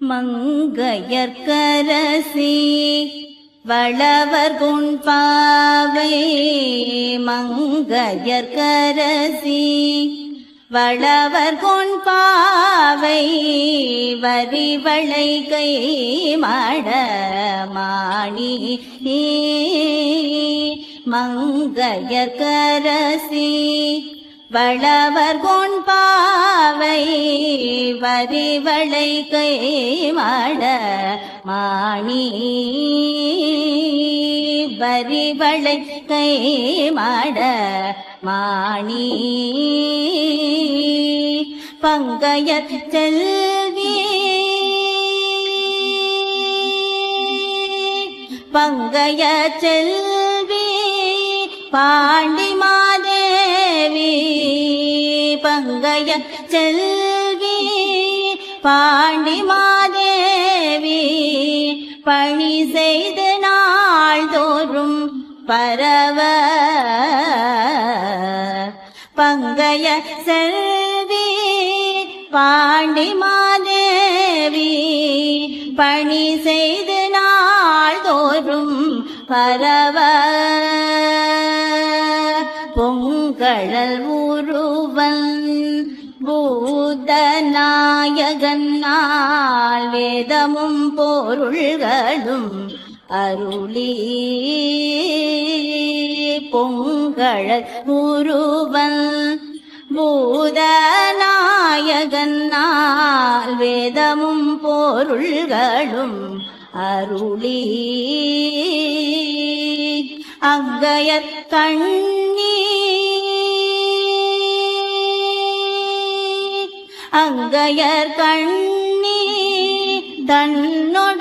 மங்கையர்க்கரசி வளவர் குண்பாவை மங்கையர்க்கரசி வளவர் கொண்பாவை வரிவளை கை மாட மாணி மங்கையர்க்கரசி வளவர் கொண்பாவை வரிவளை கை மாட மாணி. வரிவளை கை மாட மாணி. பங்கைய செல்வி. பங்கைய செல்வி. பாண்டிமா மாதேவி பங்கைய செல்வி பாண்டி மாதேவி பணி செய்து நாள்தோறும் பரவ பங்கைய செல்வி பாண்டி மாதேவி பணி செய்து நாள்தோறும் பரவ பொங்கழல் உருவன் பூதநாயகன் வேதமும் பொருள்களும் அருளி. பொங்கழல் உருவன் பூதநாயகன் வேதமும் பொருள்களும் அருளி. அங்கைய கண்ணீர் அங்கையர் கண்ணீர் தன்னொன்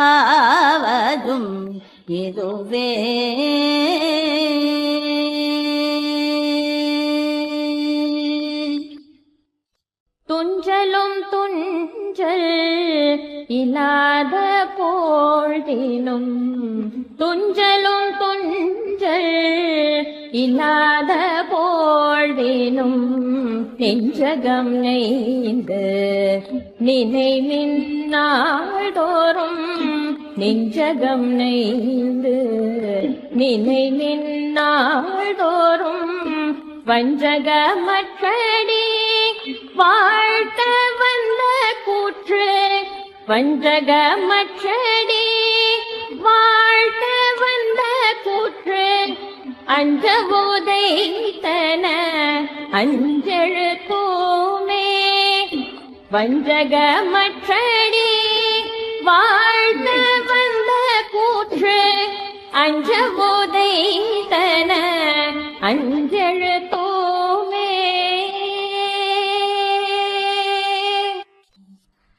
ஆவதும் இதுவே. துஞ்சலும் துஞ்சல் இல்லாத போழ்தினும் துஞ்சலும் துஞ்சல் இல்லாத போழ்தினும் நெஞ்சகம் நெய்ந்து. நினைவின் நாள்தோறும் நெஞ்சகம் நெய்ந்து. நினைவின் நாள்தோறும் வஞ்சகமற்றடி வாழ்த்த வந்த கூற்று. வஞ்சகமற்றடி அஞ்ச உதைத்தன அஞ்செழுத்தோமே வஞ்சகமற்றடி வாழ்த்த வந்த கூற்று அஞ்ச அஞ்சழு அஞ்செழுத்தோமே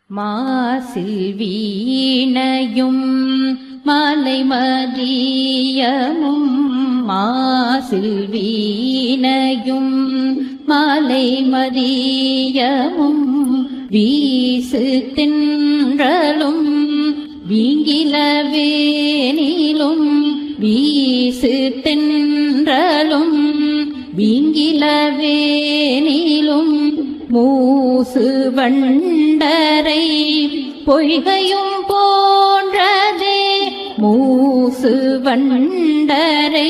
மாசில் வீணையும் மாலை மதியமும் மாசில் வீணையும் மாலை மதியமும் வீசு தின்றலும் வீங்கிலவேனிலும் வீசு தின்றலும் வீங்கிலவேனிலும் மூசு வண்டரை பொய்கையும் போன்றதே மூ மூசு வண்டரை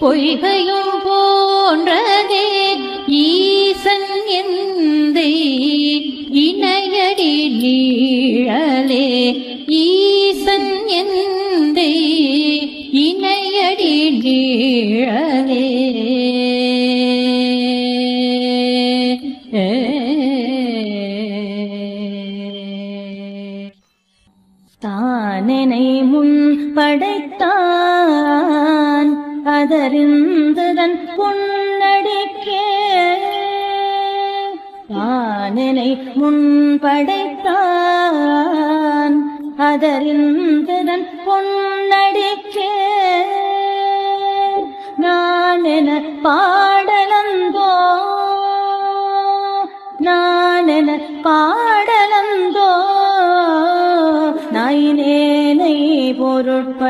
பொய்கையும் போன்றதே. தானனை முன் படைத்தான். அதறிந்ததன் பொன்னடிக்கே தானனை முன் படைத்தான். அதறிந்ததன் பொன்னடிக்கே நான் என பா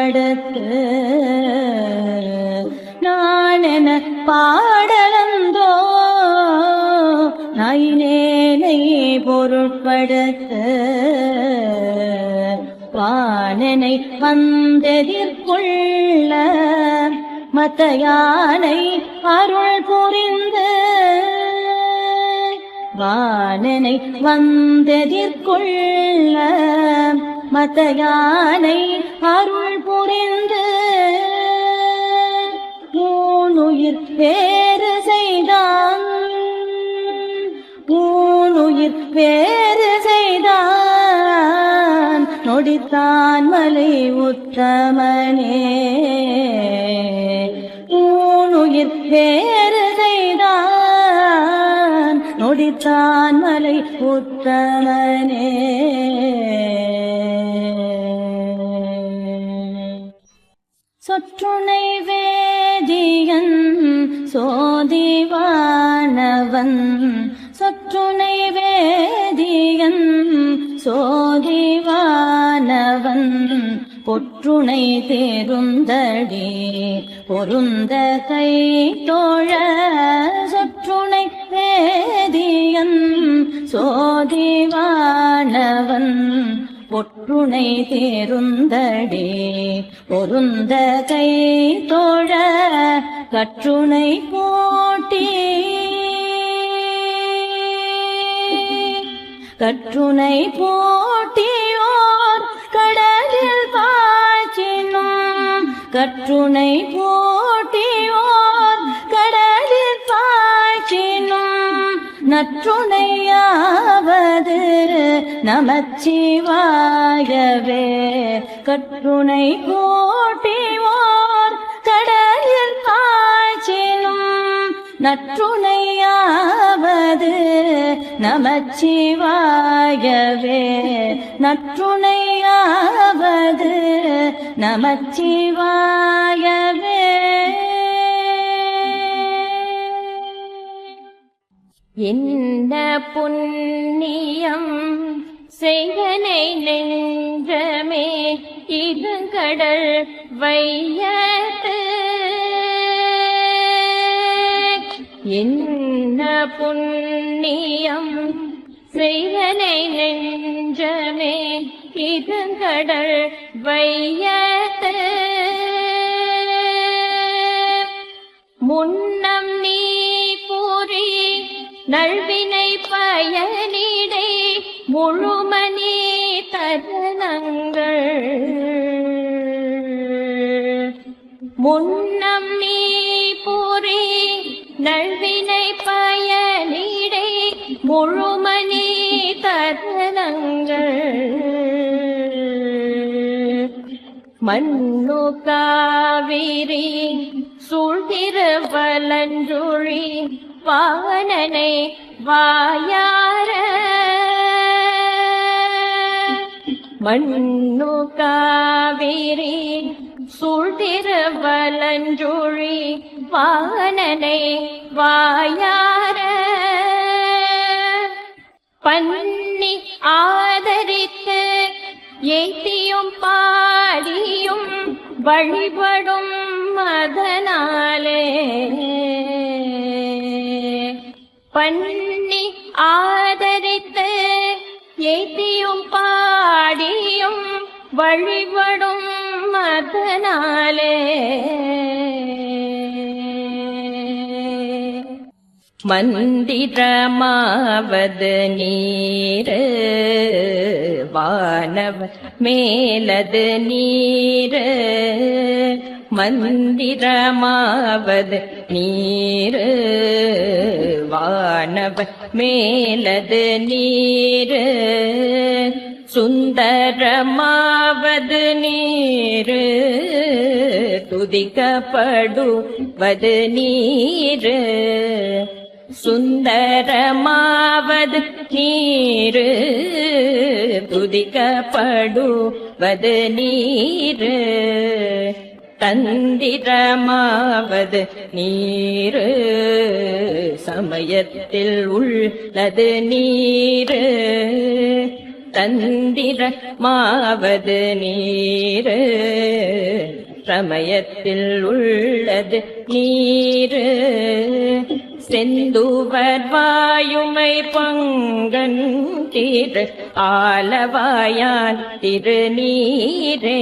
படத்து நான் பாடலந்தோ? நைனேனை பொருட்படுத்து வானனை வந்தெதிர்கொள்ள மத்தையானை அருள் புரிந்து வானனை வந்தெதிர்கொள்ள மத்த யானை அருள் புரிந்து மூணுயிர் வேறு செய்தான். மூணுயிர் வேறு செய்தான். நொடித்தான் மலை உத்தமனே. மூணுயிர் வேறு செய்தான். நொடித்தான் மலை உத்தமனே. துணை வேதியன் சோதிவானவன். சற்றுணை வேதியன் சோதிவானவன். பொற்றுணை தேருந்தடி பொருந்த கை தோழ. சொற்றுணை வேதியன் சோதிவானவன். பொற்றுணை தேருந்தடே. பொருந்த கை தோழ கற்றுணை போட்டி. கற்றுணை போட்டியோர் கடலில் பாய்ச்சினும். கற்றுணை போட்டியோர் கடலில் பாய்ச்சினும். நற்றுணை நமச்சிவாயவே. கற்றுணை போட்டிவோர் கடலில் காய்ச்சினும் நற்றுணையாவது நமச்சிவாயவே. நற்றுணையாவது நமச்சிவாயவே. என்ன புண்ணியம் செய்கனை நெஞ்சமே இது கடல் வையத்து. என்ன புண்ணியம் செய்கனை நெஞ்சமே இது கடல் வையத்து. முன்னம் நீ பூரி நல்வினை பயனிடை முழுமணி தருணங்கள். முன்னம் நீ பூரி நல்வினை பயனிடை. முழுமணி தருணங்கள். மண்ணு காவிரி சூழ்திருவலஞ்சுழி வானனை வாயார மண்ணு காவிரி சூழ்திருவலஞ்சுழி வானனை வாயார. பன்னி ஆதரித்து ஏத்தியும் பாடியும் வழிபடும் மதனாலே. பன்னி ஆதரித்து ஏத்தியும் பாடியும் வழிபடும் மதனாலே. மந்திரமாவது நீர் வானவ மேலது நீர் மந்திரமாவது நீர் வானவ மேலது நீர் சுந்தரமாவது நீரு துதிக்கப்படுவது நீர். சுந்தரமாவது நீரு புதிக்கப்படுவது நீரு. தந்திரமாவது நீரு சமயத்தில் உள்ளது நீரு. தந்திரமாவது நீரு சமயத்தில் உள்ளது நீரு. செந்துவர் வாயுமை பங்கன் திரு ஆலவாயான் திருநீரே.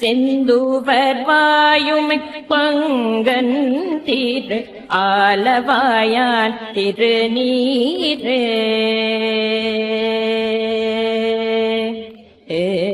செந்துவர் வாயுமை பங்கன் திரு ஆலவாயான் திருநீரே. ஏ